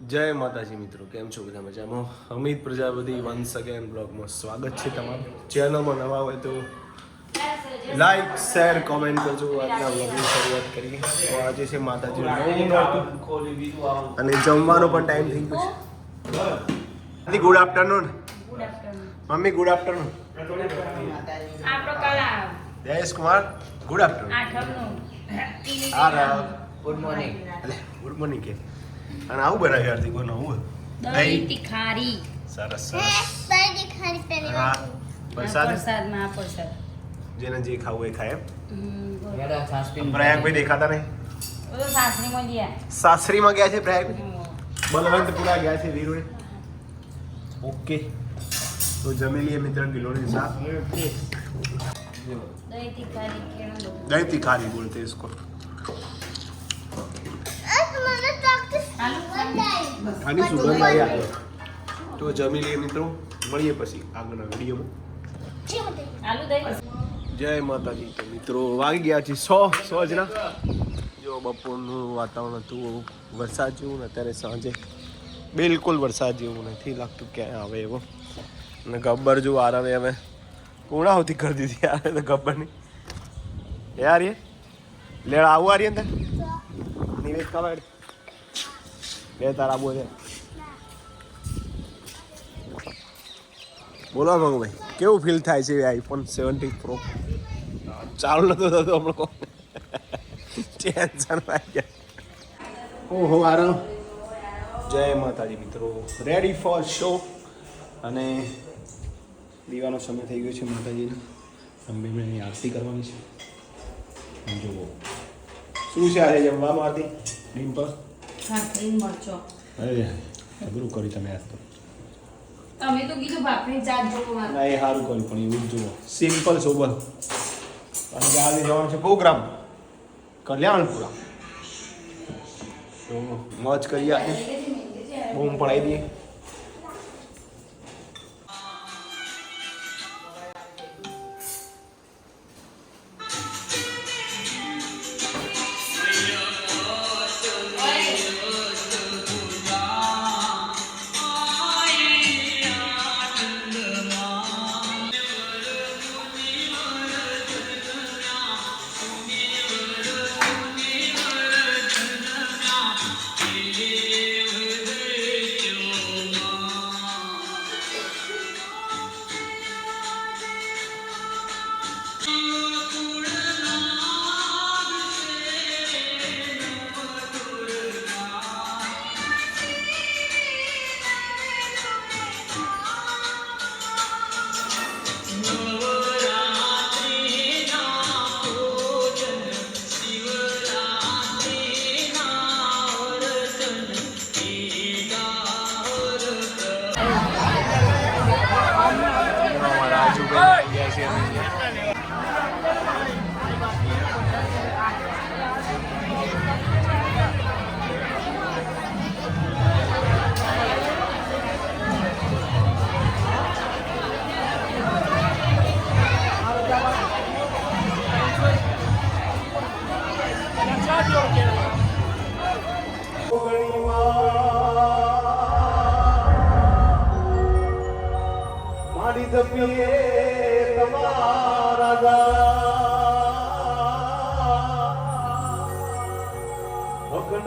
જય માતાજી મિત્રો કેમ છો બધા મજામાં? અમિત પ્રજાપતિ વન્સ અગેન બ્લોગમાં સ્વાગત છે તમારું. ચેનલમાં નવા હોય તો લાઈક શેર કોમેન્ટ કરજો. આજના બ્લોગની શરૂઆત કરીએ. તો આજે છે માતાજી અને જમવાનો પણ ટાઈમ થઈ ગયો છે. Good afternoon mummy good afternoon Jayesh Kumar. Good afternoon આ રાવ ગુડ મોર્નિંગ અલે ગુડ મોર્નિંગ કે. અને આવું બનાવ્યું આરતી બનાવું દહીં તીખારી. સરસ સરસ. દહીં તીખારી પેલી હા. પ્રસાદ? પ્રસાદમાં પ્રસાદ જેને જે ખાવું એ ખાય પ્રયાગભાઈ દેખાતા નહીં? સાસરીમાં ગયા. છે પ્રયાગ? બલવંતપુરા ગયા છે વીરોએ ઓકે. તો જમી લઈએ મિત્ર કિલોની સાથ દહીં તીખારી બોલતે ઇસકો આની સુગંધ આવી આગળ તો જમી લઈએ મિત્રો. મળીએ પછી આગળના વિડીયોમાં. જય માતાજી. તો મિત્રો વાગી ગયા છે સો સો જના જો બપોરનું વાતાવરણ હતું વરસાદ જેવું ને અત્યારે સાંજે બિલકુલ વરસાદ જેવું નથી લાગતું ક્યાંય આવે એવો. અને ગબ્બર જો આરામે હવે. પૂર્ણાહુતિ કરી દીધી યાર તો ગબ્બરની એ લેડ આવું આરી અંદર નિવેદ કવાડ બે તારા બોલે. બોલો મંગભાઈ કેવું ફીલ થાય છે આઈફોન સેવન્ટી પ્રો ચાલુ નતો થતો હમણાં. ટેન્શન આવી ગયા. ઓહો આરામ જય માતાજી મિત્રો. રેડી ફોર શો અને દીવાનો સમય થઈ ગયો છે માતાજીનો. અંબેમણીની આરતી કરવાની છે. જુઓ. શું છે આજે જમવામાં આરતી? ડિમ્પલ મરચો. અરે અઘરું કર્યું તમે આજ તો. તમે તો કીધું ભાખરી ચાટ જોવા ના એ સારું કર્યું પણ એવું જ જુઓ સિમ્પલ સોબર અને આજે જવાનું છે પ્રોગ્રામ. કલ્યાણપુરા. તો મોજ કરી આજે બૂમ પડાવી દઈએ.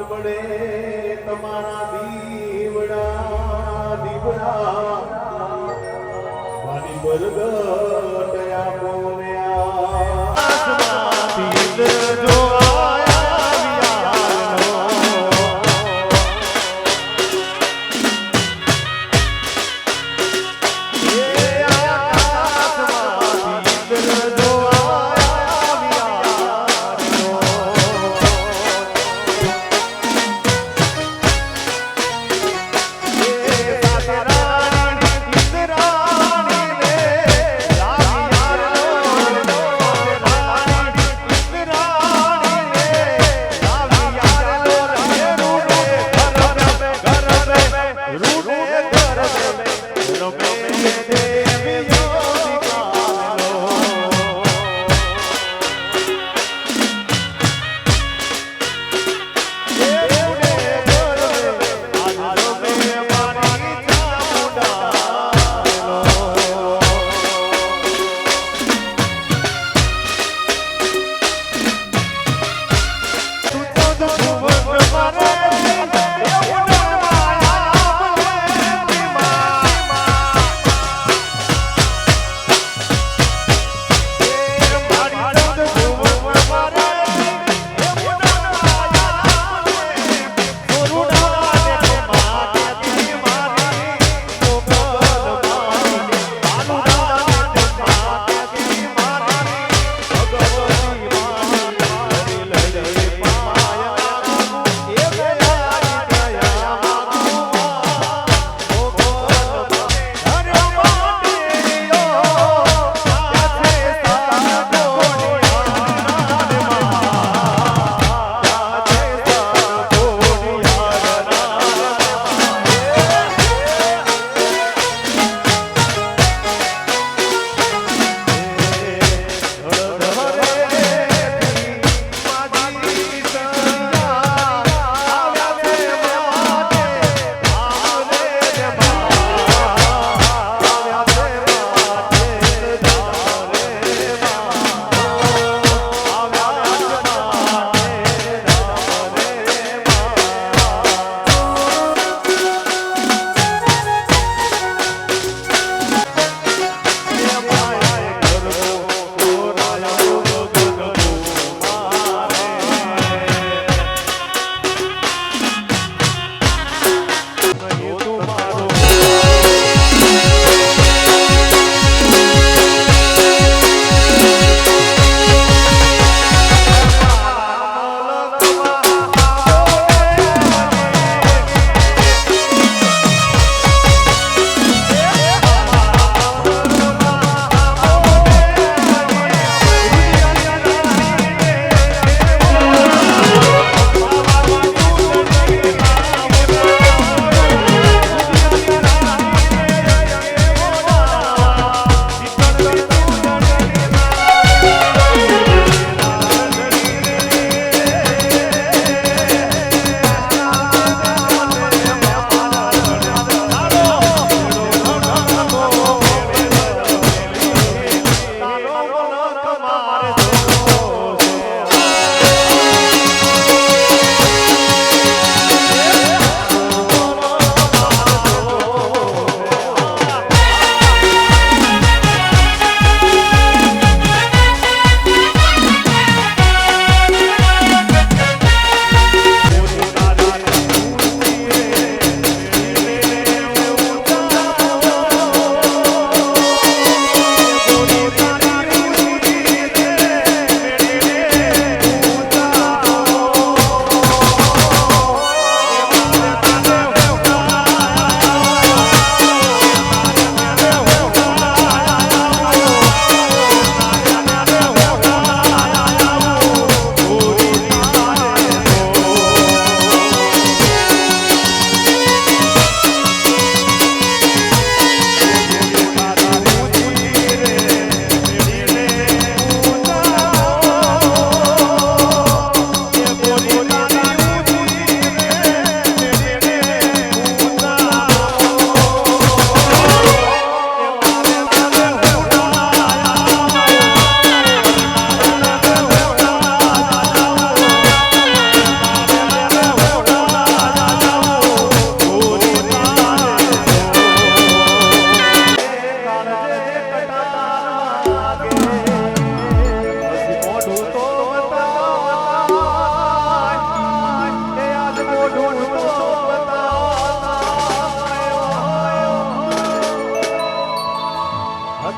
બળે તમારા દીવડા દીવડા. મારી બરગટ આપો ને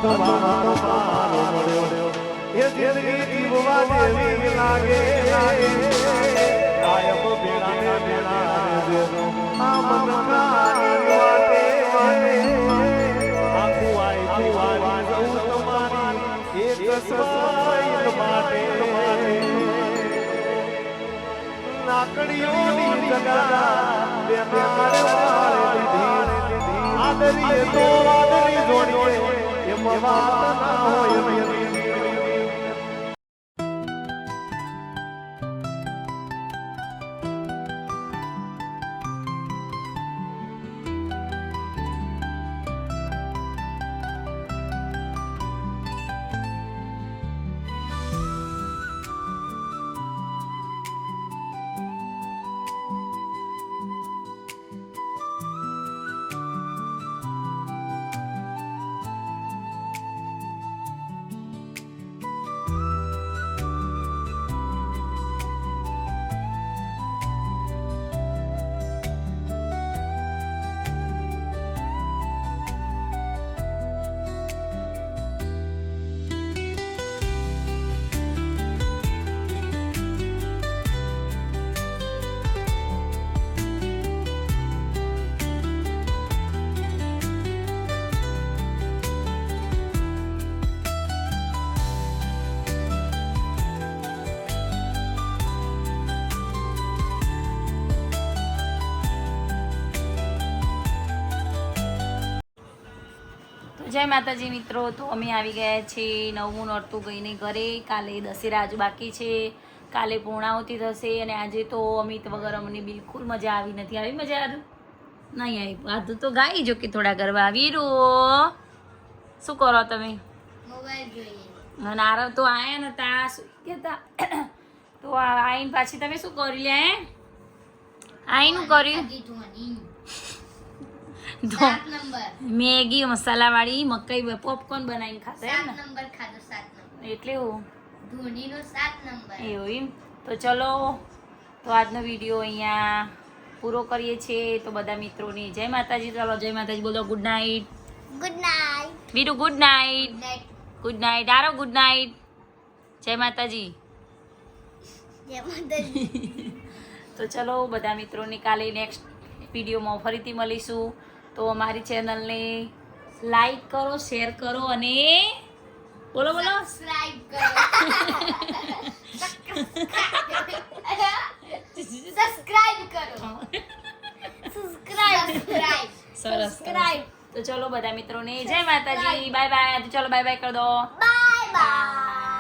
તમારો પારો મળ્યો એ જિંદગી જીવવા દેવી લાગે લાગે કાયમ ભેળાને ભેળા દેજો આ મનકાની વાતે વાતે આખું આઈ જીવાની જવું તમારી એક સ્વાઈલ માટે લાકડીઓની જગા બે મારે લીધી આદરી તો આદરી જોડી એમાં વાત ના હોય જય માતાજી મિત્રો તો અમે આવી ગયા છીએ નવમું નોરતું ગઈને ઘરે. કાલે દશેરા આજુ બાકી છે. કાલે પૂર્ણાવતી થશે અને આજે તો અમિત વગર અમને બિલકુલ મજા આવી નથી. આવી મજા આદુ? નહીં આવી. આદુ તો ગાઈ જો કે થોડા ગરબા. આવી વીરો શું કરો તમે? અને આરવ તો આયા નતા તા શું કહેતા તો આવીને આઈને પાછી તમે શું કરી લે આઈનું કર્યું? તો મેગી મસાલાવાળી મકાઈ પોપકોર્ન બનાવીને ખાતા એમ ને? નંબર ખાધો સાત નંબર. એટલે હું ધોનીનો સાત નંબર. એવું એમ? તો ચલો તો આજનો વીડિયો અહીંયા પૂરો કરીએ છીએ. તો બધા મિત્રોને જય માતાજી. ચાલો જય માતાજી. બોલો good night good night Viru good good night good night આરો ગુડ નાઇટ જય માતાજી. જય માતાજી. તો ચલો બધા મિત્રોને કાલે નેક્સ્ટ વિડીયોમાં ફરીથી મળીશું. તો અમારી ચેનલને લાઈક કરો શેર કરો અને બોલો બોલો. સબસ્ક્રાઇબ કરો. સબસ્ક્રાઇબ સરસ તો ચલો બધા મિત્રોને જય માતાજી. બાય બાય ચલો બાય બાય કરી દો. Bye bye